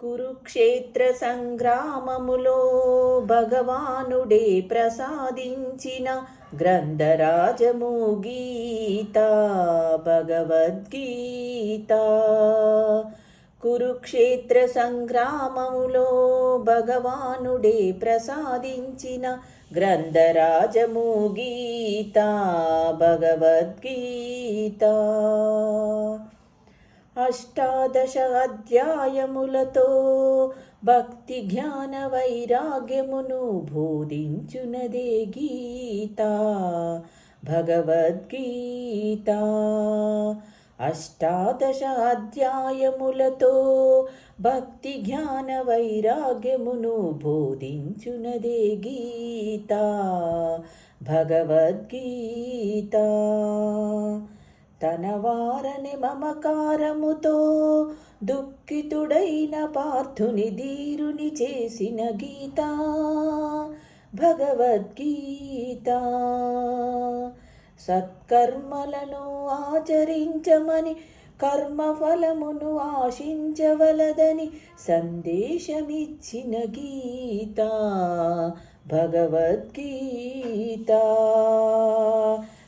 కురుక్షేత్ర సంగ్రామములో భగవానుడే ప్రసాదించిన గ్రంథరాజము గీత భగవద్గీత. కురుక్షేత్ర సంగ్రామములో భగవానుడే ప్రసాదించిన గ్రంథరాజము గీత భగవద్గీత. అష్టాదశ అధ్యాయములతో భక్తి జ్ఞాన వైరాగ్యమును బోధించునదే గీత. భగవద్గీత. అష్టాదశ అధ్యాయములతో భక్తి జ్ఞాన వైరాగ్యమును బోధించునదే గీత. భగవద్గీత. తన వారని మమకారముతో దుఃఖితుడైన పార్థుని ధీరుని చేసిన గీత భగవద్గీత. సత్కర్మలను ఆచరించమని కర్మఫలమును ఆశించవలదని సందేశమిచ్చిన గీత భగవద్గీత.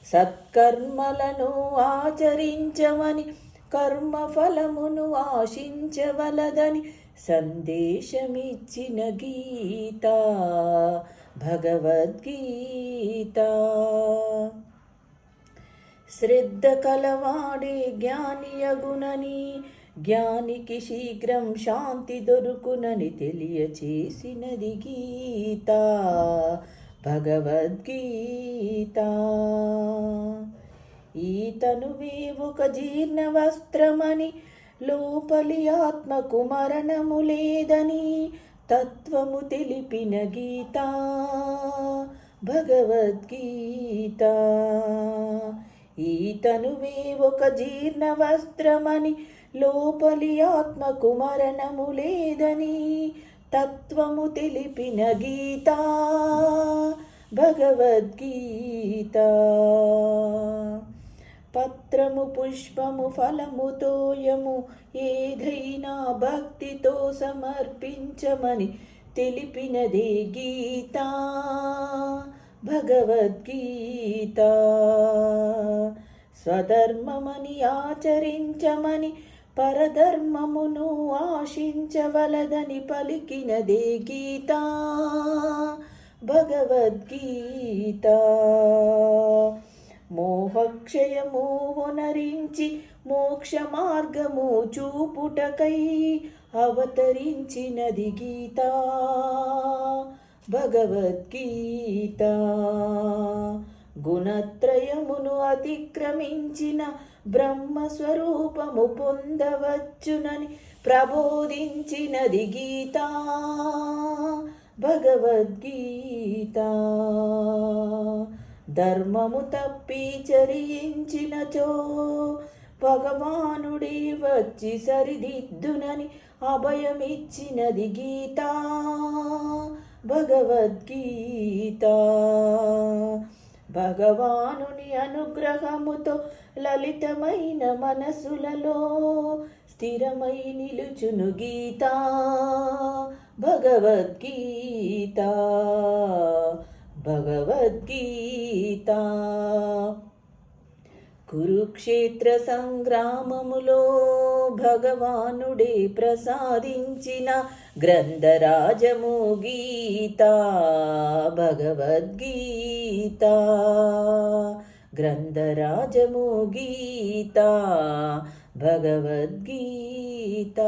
సత్కర్మలను ఆచరించమని కర్మఫలమును ఆశించవలదని సందేశమిచ్చిన గీత భగవద్గీత. శ్రద్ధ కలవాడే జ్ఞానియగునని జ్ఞానికి శీఘ్రం శాంతి దొరుకునని తెలియచేసినది గీత. భగవద్గీత. ఈతనువే ఒక జీర్ణ వస్త్రమని లోపలి ఆత్మకు మరణము లేదని తత్వము తెలిపిన గీత. భగవద్గీత. ఈతనువే ఒక జీర్ణ వస్త్రమని లోపలి ఆత్మకు మరణము లేదని తత్వము తెలిపిన గీత భగవద్గీత. పత్రము పుష్పము ఫలము తోయము ఏదైనా భక్తితో సమర్పించమని తెలిపినదే గీత భగవద్గీత. స్వధర్మమని ఆచరించమని పరధర్మమును ఆశించవలదని పలికినదే గీత. భగవద్గీత. మోహక్షయము ఉనరించి మోక్ష మార్గము చూపుటకై అవతరించినది గీత. భగవద్గీత. గుణత్రయమును అతిక్రమించిన బ్రహ్మస్వరూపము పొందవచ్చునని ప్రబోధించినది గీత. భగవద్గీత. ధర్మము తప్పి చరించినచో భగవానుడి వచ్చి సరిదిద్దునని అభయమిచ్చినది గీత. భగవద్గీత. భగవానుని అనుగ్రహముతో లలితమైన మనసులలో స్థిరమై నిలుచును గీత భగవద్గీత భగవద్గీత. కురుక్షేత్ర సంగ్రామములో భగవానుడే ప్రసాదించిన గ్రంథరాజము గీత భగవద్గీత. గ్రంథరాజము గీత భగవద్గీత.